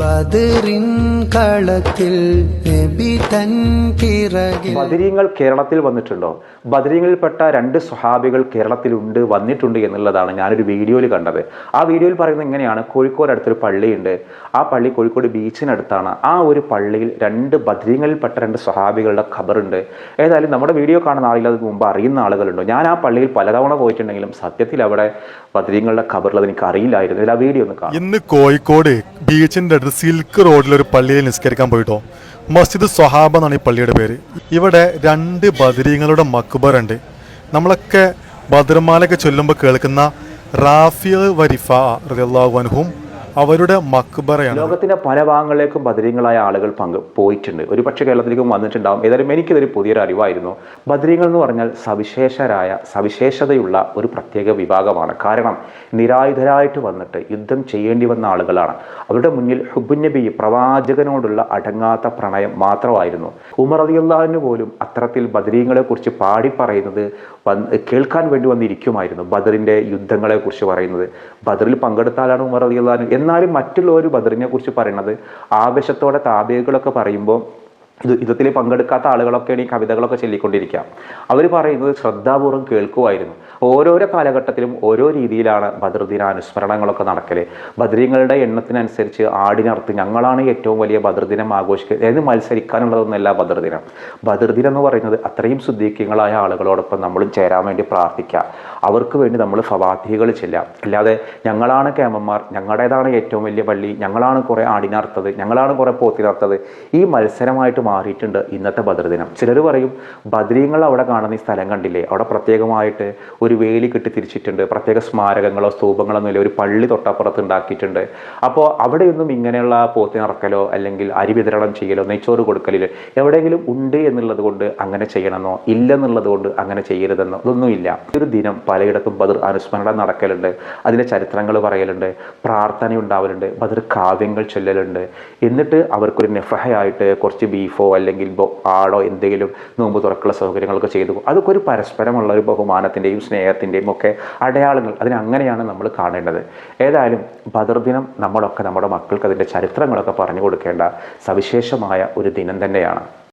ബദറിൻ കളത്തിൽ നബി തൻ പിറകിൽ. ബദരീങ്ങൾ കേരളത്തിൽ വന്നിട്ടുണ്ടോ? ബദരീങ്ങളിൽപ്പെട്ട രണ്ട് സ്വഹാബികൾ കേരളത്തിലുണ്ട് വന്നിട്ടുണ്ട് എന്നുള്ളതാണ് ഞാനൊരു വീഡിയോയിൽ കണ്ടത്. ആ വീഡിയോയിൽ പറയുന്നത് ഇങ്ങനെയാണ്. കോഴിക്കോട് അടുത്തൊരു പള്ളിയുണ്ട്. ആ പള്ളി കോഴിക്കോട് ബീച്ചിനടുത്താണ്. ആ ഒരു പള്ളിയിൽ രണ്ട് ബദരീങ്ങളിൽപ്പെട്ട രണ്ട് സ്വഹാബികളുടെ ഖബറുണ്ട്. ഏതായാലും നമ്മുടെ വീഡിയോ കാണുന്ന ആളിൽ അത് മുമ്പ് അറിയുന്ന ആളുകളുണ്ടോ? ഞാൻ ആ പള്ളിയിൽ പലതവണ പോയിട്ടുണ്ടെങ്കിലും സത്യത്തിൽ അവിടെ ബദരീങ്ങളുടെ ഖബറുള്ളത് എനിക്ക് അറിയില്ലായിരുന്നു ആ വീഡിയോ ഒന്ന് കാണാം. ഇന്ന് കോഴിക്കോട് ബീച്ചിന്റെ അടുത്ത് സിൽക്ക് റോഡിലൊരു പള്ളിയിൽ നിസ്കരിക്കാൻ പോയിട്ടോ. മസ്ജിദ് സ്വഹാബ എന്നാണ് ഈ പള്ളിയുടെ പേര്. ഇവിടെ രണ്ട് ബദരീങ്ങളുടെ മക്ബറുണ്ട് നമ്മളൊക്കെ ബദർമാലൊക്കെ ചൊല്ലുമ്പോൾ കേൾക്കുന്ന റാഫിയ വരിഫ റഹും അവരുടെ മക്ബറയാണ്. ലോകത്തിന്റെ പല ഭാഗങ്ങളിലേക്കും ബദരീങ്ങളായ ആളുകൾ പങ്ക് പോയിട്ടുണ്ട്. ഒരു പക്ഷേ കേരളത്തിലേക്കും വന്നിട്ടുണ്ടാവും. ഏതായാലും എനിക്കിതൊരു പുതിയൊരു അറിവായിരുന്നു. ബദരീങ്ങൾ എന്ന് പറഞ്ഞാൽ സവിശേഷരായ സവിശേഷതയുള്ള ഒരു പ്രത്യേക വിഭാഗമാണ്. കാരണം നിരായുധരായിട്ട് വന്നിട്ട് യുദ്ധം ചെയ്യേണ്ടി വന്ന ആളുകളാണ്. അവരുടെ മുന്നിൽ ഹുബുന്നബി പ്രവാചകനോടുള്ള അടങ്ങാത്ത പ്രണയം മാത്രമായിരുന്നു. ഉമർ അലിയുള്ളാഹിന് പോലും അത്തരത്തിൽ ബദരീങ്ങളെ കുറിച്ച് പാടി പറയുന്നത് കേൾക്കാൻ വേണ്ടി വന്നിരിക്കുമായിരുന്നു. ബദറിന്റെ യുദ്ധങ്ങളെ കുറിച്ച് പറയുന്നത്. ബദറിൽ പങ്കെടുത്താലാണ് ഉമർ അലിയുള്ളഹാൻ എന്നാലും മറ്റുള്ളവർ ബദറിനെ കുറിച്ച് പറയുന്നത് ആവേശത്തോടെ താബേകളൊക്കെ പറയുമ്പോൾ ഇത് യുദ്ധത്തിൽ പങ്കെടുക്കാത്ത ആളുകളൊക്കെയാണ് ഈ കവിതകളൊക്കെ ചൊല്ലിക്കൊണ്ടിരിക്കുക. അവർ പറയുന്നത് ശ്രദ്ധാപൂർവം കേൾക്കുമായിരുന്നു ഓരോരോ കാലഘട്ടത്തിലും ഓരോ രീതിയിലാണ് ബദ്രദിന ദിന അനുസ്മരണങ്ങളൊക്കെ നടക്കൽ. ബദരീങ്ങളുടെ എണ്ണത്തിനനുസരിച്ച് ആടിനർത്ത് ഞങ്ങളാണ് ഏറ്റവും വലിയ ബദർദിനം ആഘോഷിക്കുക അതായത് മത്സരിക്കാനുള്ളതൊന്നുമല്ല ബദർദിനം ബദർദിനം എന്ന് പറയുന്നത് അത്രയും ശുദ്ധീക്കങ്ങളായ ആളുകളോടൊപ്പം നമ്മളും ചേരാൻ വേണ്ടി പ്രാർത്ഥിക്കുക അവർക്ക് വേണ്ടി നമ്മൾ ഫവാത്തികൾ ചെല്ലാം അല്ലാതെ ഞങ്ങളാണ് കേമന്മാർ ഞങ്ങളുടേതാണ് ഏറ്റവും വലിയ പള്ളി ഞങ്ങളാണ് കുറേ ആടിനർത്തത് ഞങ്ങളാണ് കുറേ പോത്തിനർത്തത്. ഈ മത്സരമായിട്ട് മാറിയിട്ടുണ്ട് ഇന്നത്തെ ബദർദിനം ചിലർ പറയും ബദരീങ്ങൾ അവിടെ കാണുന്ന ഈ സ്ഥലം കണ്ടില്ലേ? അവിടെ പ്രത്യേകമായിട്ട് ഒരു വേലി കെട്ടി തിരിച്ചിട്ടുണ്ട്. പ്രത്യേക സ്മാരകങ്ങളോ സ്തൂപങ്ങളോ ഒന്നുമില്ല. ഒരു പള്ളി തൊട്ടപ്പുറത്ത് ഉണ്ടാക്കിയിട്ടുണ്ട്. അപ്പോൾ അവിടെയൊന്നും ഇങ്ങനെയുള്ള പോത്തിനിറക്കലോ അല്ലെങ്കിൽ അരി വിതരണം ചെയ്യലോ നെയ്ച്ചോറ് കൊടുക്കലില്ലോ എവിടെയെങ്കിലും ഉണ്ട് എന്നുള്ളത് കൊണ്ട് അങ്ങനെ ചെയ്യണമെന്നോ ഇല്ലെന്നുള്ളത് കൊണ്ട് അങ്ങനെ ചെയ്യരുതെന്നോ ഇതൊന്നുമില്ല. ഒരു ദിനം പലയിടത്തും ബദർ അനുസ്മരണം നടക്കലുണ്ട്. അതിന്റെ ചരിത്രങ്ങൾ പറയലുണ്ട്. പ്രാർത്ഥന ഉണ്ടാവലുണ്ട് ബദർ കാവ്യങ്ങൾ ചൊല്ലലുണ്ട്. എന്നിട്ട് അവർക്കൊരു നെഫഹയായിട്ട് കുറച്ച് ബീഫോ അല്ലെങ്കിൽ ആടോ എന്തെങ്കിലും നോമ്പ് തുറക്കുള്ള സൗകര്യങ്ങളൊക്കെ ചെയ്തു. അതൊക്കെ ഒരു പരസ്പരമുള്ള ഒരു ബഹുമാനത്തിന്റെയും സ്നേഹത്തിന്റെയും ഒക്കെ അടയാളങ്ങൾ അതിനങ്ങനെയാണ് നമ്മൾ കാണേണ്ടത്. ഏതായാലും ബദർ ദിനം നമ്മളൊക്കെ നമ്മുടെ മക്കൾക്ക് അതിന്റെ ചരിത്രങ്ങളൊക്കെ പറഞ്ഞു കൊടുക്കേണ്ട സവിശേഷമായ ഒരു ദിനം തന്നെയാണ്.